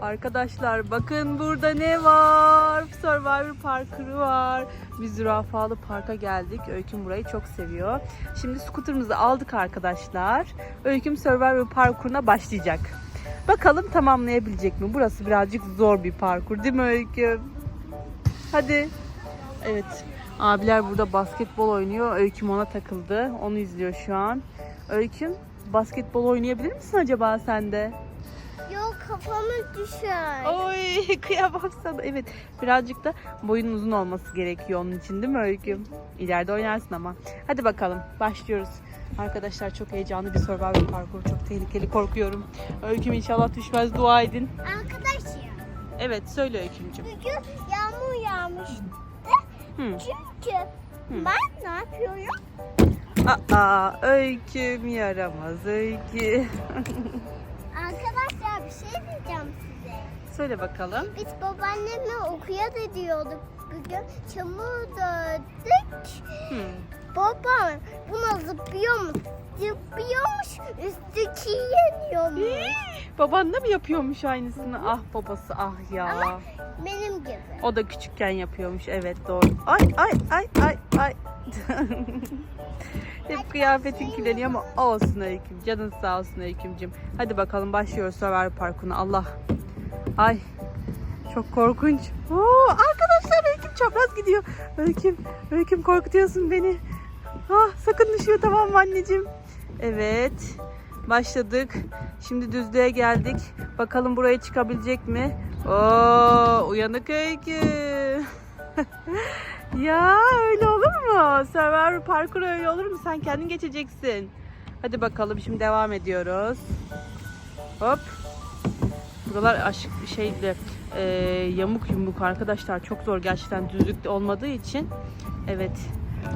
Arkadaşlar bakın burada ne var? Survivor parkuru var. Biz zürafalı parka geldik. Öyküm burayı çok seviyor. Şimdi scooter'ımızı aldık arkadaşlar. Öyküm Survivor parkuruna başlayacak. Bakalım tamamlayabilecek mi? Burası birazcık zor bir parkur değil mi Öyküm? Hadi. Evet. Abiler burada basketbol oynuyor. Öyküm ona takıldı. Onu izliyor şu an. Öyküm basketbol oynayabilir misin acaba sen de? Yok kafamı düşer. Oy kıyamam sana. Evet birazcık da boyun uzun olması gerekiyor onun için değil mi Öyküm? İleride oynarsın ama. Hadi bakalım başlıyoruz. Arkadaşlar çok heyecanlı bir survival parkur. Çok tehlikeli korkuyorum. Öyküm inşallah düşmez dua edin. Arkadaşlar Evet söyle Öykümcüm. bugün yağmur yağmıştı. Hı. Çünkü ben ne yapıyorum? Aa Öyküm yaramaz Öykü. söyle bakalım. Biz babaannemle okuya da diyorduk. Bugün çamur döndük. Hı. Babam buna zıplıyormuş. Zıplıyormuş üstteki yeniyormuş. Baban da mı yapıyormuş aynısını? Ah babası ah ya. Ama benim gibi. O da küçükken yapıyormuş. Evet doğru. Ay ay ay ay ay. Hep kıyafetin kirleniyor ama olsun Öyküm. Canın sağ olsun Öykümcüm. Hadi bakalım başlıyoruz Survivor Parkı'na. Allah. Ay. Çok korkunç. Oo, arkadaşlar Öyküm çapraz gidiyor. Öyküm, Öyküm korkutuyorsun beni. Ah, sakın düşüyor tamam mı anneciğim? Evet. Başladık. Şimdi düzlüğe geldik. Bakalım buraya çıkabilecek mi? Oo, uyanık Öykü. ya öyle olur mu? Survivor parkur öyle olur mu? Sen kendin geçeceksin. Hadi bakalım şimdi devam ediyoruz. Hop. Buralar aşık şeyle e, yamuk yumuk arkadaşlar. Çok zor gerçekten düzlükte olmadığı için. Evet.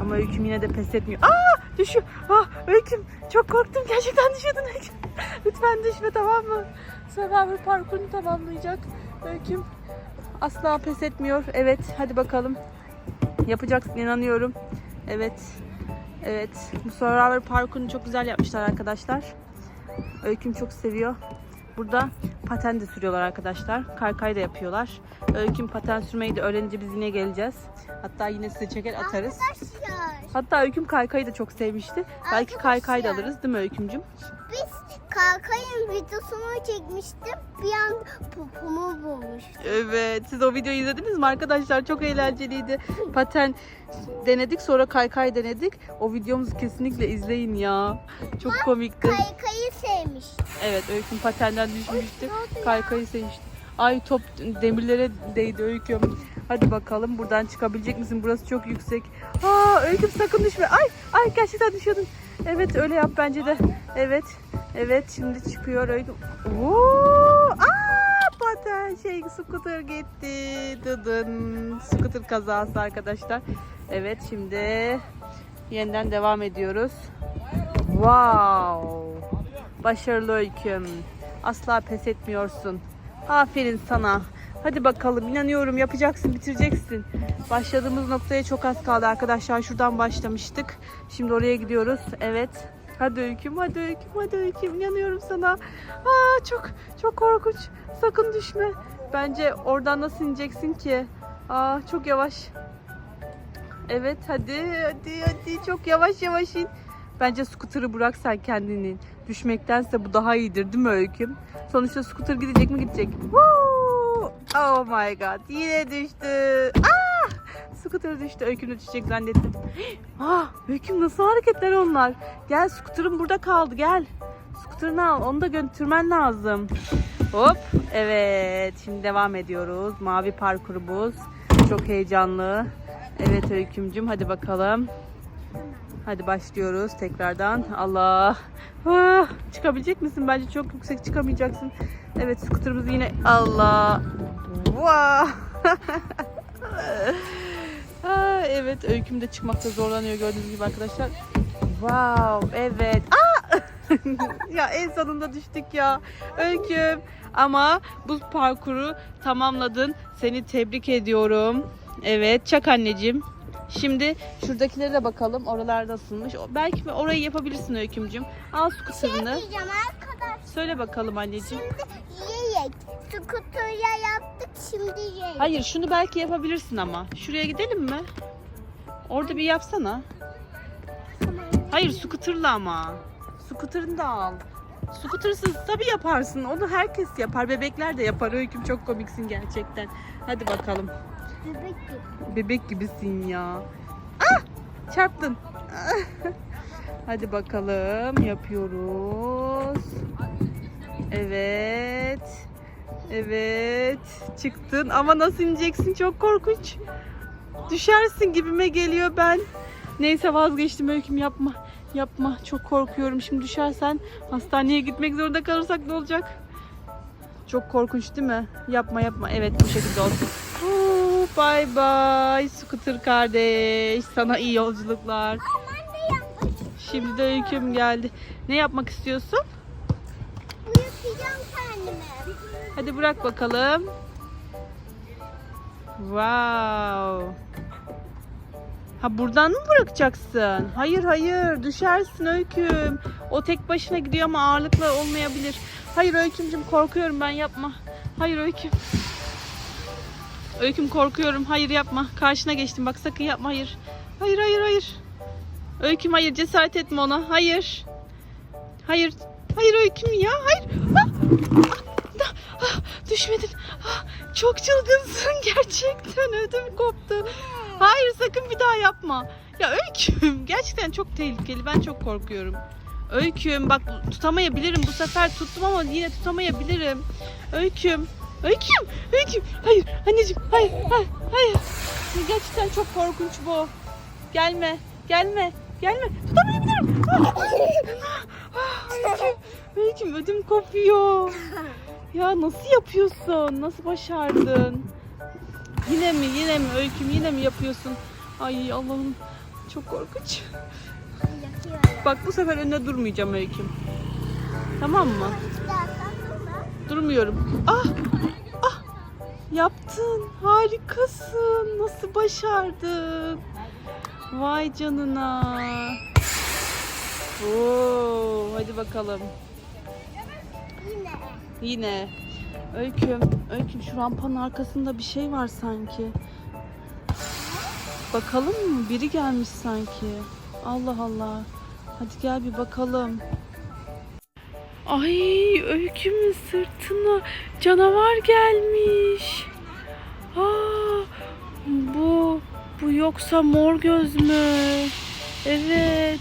Ama Öyküm yine de pes etmiyor. Aa düşüyor. Ah Öyküm çok korktum. Gerçekten düşüyordun Öyküm. Lütfen düşme tamam mı? Survivor parkurunu tamamlayacak. Öyküm asla pes etmiyor. Evet hadi bakalım. Yapacaksın inanıyorum. Evet. Evet. Bu Survivor parkurunu çok güzel yapmışlar arkadaşlar. Öyküm çok seviyor. Burada paten de sürüyorlar arkadaşlar. Kaykay da yapıyorlar. Öyküm paten sürmeyi de öğrenince biz yine geleceğiz. Hatta yine size çeker atarız. Arkadaşlar Hatta Öyküm kaykayı da çok sevmişti. Belki kaykay da alırız değil mi Öykümcüm? biz Kalkay'ın videosunu çekmiştim. Bir an popomu bulmuştum. Evet. Siz o videoyu izlediniz mi arkadaşlar? Çok eğlenceliydi. Paten denedik sonra kaykay denedik. O videomuzu kesinlikle izleyin ya. Çok komikti. Kaykay'ı sevmiştim. Evet Öyküm patenden düşmüştü. Kaykayı seçti. Ay top demirlere değdi Öyküm. Hadi bakalım buradan çıkabilecek misin? Burası çok yüksek. Aa Öyküm sakın düşme. Ay ay gerçekten düşüyordun. Evet öyle yap bence de. Evet. Evet şimdi çıkıyor Öyküm. Oo! Aa paten şey scooter gitti. Dıdın. Scooter kazası arkadaşlar. Evet şimdi yeniden devam ediyoruz. Wow. Başarılı öyküm. Asla pes etmiyorsun. Aferin sana. Hadi bakalım inanıyorum yapacaksın bitireceksin. Başladığımız noktaya çok az kaldı arkadaşlar. Şuradan başlamıştık. Şimdi oraya gidiyoruz. Evet. Hadi öyküm hadi öyküm hadi öyküm inanıyorum sana. Aa çok çok korkunç. Sakın düşme. Bence oradan nasıl ineceksin ki? Aa çok yavaş. Evet hadi hadi hadi çok yavaş yavaş in. Bence scooter'ı bırak sen kendini. Düşmektense bu daha iyidir değil mi Öyküm? Sonuçta scooter gidecek mi gidecek. Woo! Oh my god yine düştü. Ah! Scooter düştü. Öyküm düşecek zannettim. Ah, Öyküm nasıl hareketler onlar? Gel scooter'ım burada kaldı gel. Scooter'ını al onu da götürmen lazım. Hop evet şimdi devam ediyoruz. Mavi parkurumuz. Çok heyecanlı. Evet Öykümcüm hadi bakalım. Hadi başlıyoruz tekrardan. Allah. Ah, çıkabilecek misin? Bence çok yüksek çıkamayacaksın. Evet skuterımız yine Allah. Vah. Ah, evet öyküm de çıkmakta zorlanıyor gördüğünüz gibi arkadaşlar. Wow evet. Aa! ya en sonunda düştük ya. Öyküm. Ama bu parkuru tamamladın. Seni tebrik ediyorum. Evet çak anneciğim. Şimdi şuradakilere de bakalım. Oralar nasılmış. O- Belki orayı yapabilirsin Öykümcüm. Al Şey skuterını. diyeceğim arkadaş. Söyle bakalım anneciğim. Şimdi yiyek. skuterya yaptık şimdi yiyelim. Hayır şunu belki yapabilirsin ama. Şuraya gidelim mi? Orada bir yapsana. Hayır scooter'la ama. Scooter'ını da al. Scooter'sız tabii yaparsın. Onu herkes yapar. Bebekler de yapar. Öyküm çok komiksin gerçekten. Hadi bakalım. Bebek gibi. Bebek gibisin ya. Ah! Çarptın. Hadi bakalım yapıyoruz. Evet. Evet. Çıktın ama nasıl ineceksin? Çok korkunç. Düşersin gibime geliyor ben. Neyse vazgeçtim öyküm yapma. Yapma. Çok korkuyorum. Şimdi düşersen hastaneye gitmek zorunda kalırsak ne olacak? Çok korkunç değil mi? Yapma yapma. Evet bu şekilde olsun. Oo, Bye bye Scooter kardeş. Sana iyi yolculuklar. Şimdi de öyküm geldi. Ne yapmak istiyorsun? Hadi bırak bakalım. Wow. Ha buradan mı bırakacaksın? Hayır hayır düşersin öyküm. O tek başına gidiyor ama ağırlıkla olmayabilir. Hayır öykümcüm korkuyorum ben yapma. Hayır öyküm. Öyküm korkuyorum. Hayır yapma. Karşına geçtim bak sakın yapma hayır. Hayır hayır hayır. Öyküm hayır cesaret etme ona. Hayır. Hayır. Hayır öyküm ya. Hayır. Ah! Ah! Ah! Düşmedin. Ah! Çok çılgınsın gerçekten. Ödüm koptu. Hayır sakın bir daha yapma. Ya Öyküm gerçekten çok tehlikeli. Ben çok korkuyorum. Öyküm bak tutamayabilirim. Bu sefer tuttum ama yine tutamayabilirim. Öyküm. Öyküm. Öyküm. Hayır anneciğim. Hayır. Hayır. hayır. Gerçekten çok korkunç bu. Gelme. Gelme. Gelme. Tutamayabilirim. Ah! Ah, Öyküm. Öyküm ödüm kopuyor. Ya nasıl yapıyorsun? Nasıl başardın? Yine mi? Yine mi? Öyküm yine mi yapıyorsun? Ay Allah'ım çok korkunç. Bak bu sefer önüne durmayacağım Öyküm. Tamam mı? Durmuyorum. Ah! Ah! Yaptın. Harikasın. Nasıl başardın? Vay canına. Oo, hadi bakalım. Yine. Yine. Öyküm, Öyküm şu rampanın arkasında bir şey var sanki. Bakalım mı? Biri gelmiş sanki. Allah Allah. Hadi gel bir bakalım. Ay Öyküm'ün sırtına canavar gelmiş. Aa, bu bu yoksa mor göz mü? Evet.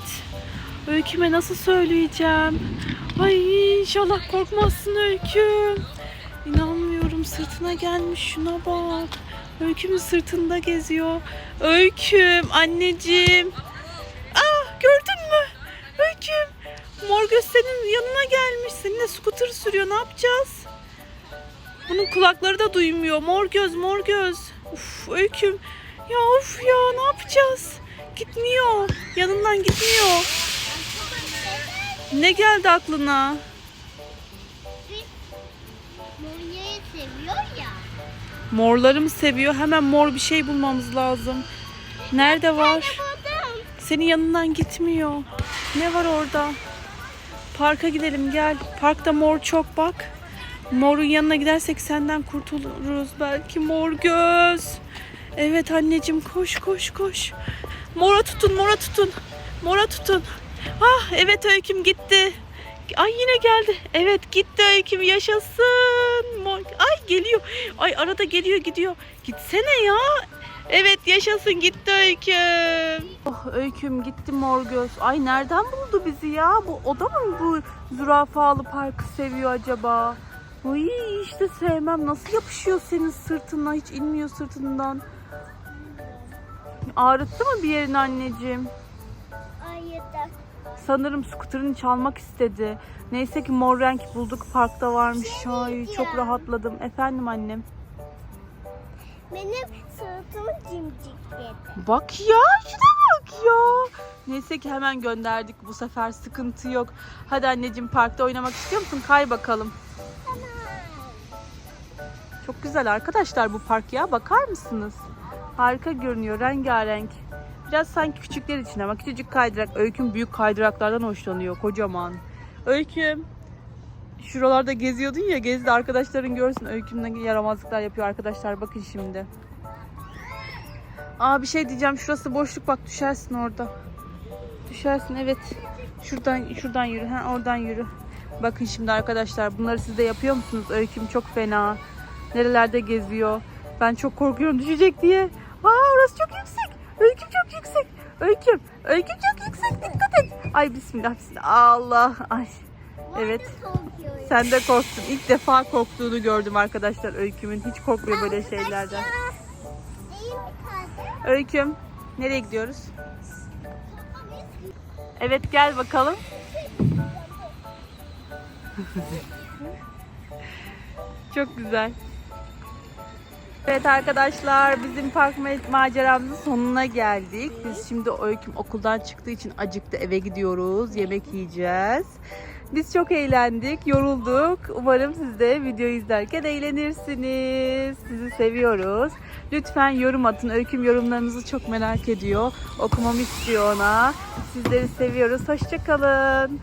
Öyküme nasıl söyleyeceğim? Ay inşallah korkmazsın Öyküm. İnanmıyorum sırtına gelmiş şuna bak. Öykümün sırtında geziyor. Öyküm anneciğim. Ah gördün mü? Öyküm. Morgöz senin yanına gelmiş. Seninle scooter sürüyor. Ne yapacağız? Bunun kulakları da duymuyor. Morgöz, morgöz. Uf öyküm. Ya of ya ne yapacağız? Gitmiyor. Yanından gitmiyor. Ne geldi aklına? Monya'yı seviyor ya. Morları mı seviyor? Hemen mor bir şey bulmamız lazım. Nerede var? Senin yanından gitmiyor. Ne var orada? Parka gidelim gel. Parkta mor çok bak. Morun yanına gidersek senden kurtuluruz. Belki mor göz. Evet anneciğim koş koş koş. Mora tutun mora tutun. Mora tutun. Ah evet öyküm gitti. Ay yine geldi. Evet gitti öyküm yaşasın. Ay geliyor. Ay arada geliyor gidiyor. Gitsene ya. Evet yaşasın gitti öyküm. Oh öyküm gitti mor göz. Ay nereden buldu bizi ya? Bu o da mı bu zürafalı parkı seviyor acaba? Ay işte sevmem. Nasıl yapışıyor senin sırtına? Hiç inmiyor sırtından. Ağrıttı mı bir yerini anneciğim? Ayıda. Sanırım skuterini çalmak istedi. Neyse ki mor renk bulduk. Parkta varmış. Ay çok rahatladım. Efendim annem. Benim sırtımı cimcikledi. Bak ya şuna bak ya. Neyse ki hemen gönderdik bu sefer sıkıntı yok. Hadi anneciğim parkta oynamak istiyor musun? Kay bakalım. Tamam. Çok güzel arkadaşlar bu park ya. Bakar mısınız? Harika görünüyor rengarenk. Biraz sanki küçükler için ama küçücük kaydırak. Öyküm büyük kaydıraklardan hoşlanıyor kocaman. Öyküm. şuralarda geziyordun ya gezdi arkadaşların görsün öykümden yaramazlıklar yapıyor arkadaşlar bakın şimdi. Aa bir şey diyeceğim şurası boşluk bak düşersin orada. Düşersin evet. Şuradan şuradan yürü ha oradan yürü. Bakın şimdi arkadaşlar bunları siz de yapıyor musunuz? Öyküm çok fena. Nerelerde geziyor. Ben çok korkuyorum düşecek diye. Orası çok yüksek. Öyküm çok yüksek. Öyküm. Öyküm çok yüksek. Dikkat et. Ay bismillah bismillah. Allah. Ay. Evet. Sen de korktun. İlk defa korktuğunu gördüm arkadaşlar Öyküm'ün. Hiç korkmuyor böyle şeylerden. Öyküm. Nereye gidiyoruz? Evet gel bakalım. Çok güzel. Evet arkadaşlar bizim park ma- maceramızın sonuna geldik. Biz şimdi Öyküm okuldan çıktığı için acıktı eve gidiyoruz. Yemek yiyeceğiz. Biz çok eğlendik, yorulduk. Umarım siz de videoyu izlerken eğlenirsiniz. Sizi seviyoruz. Lütfen yorum atın. Öyküm yorumlarınızı çok merak ediyor. Okumamı istiyor ona. Sizleri seviyoruz. Hoşçakalın.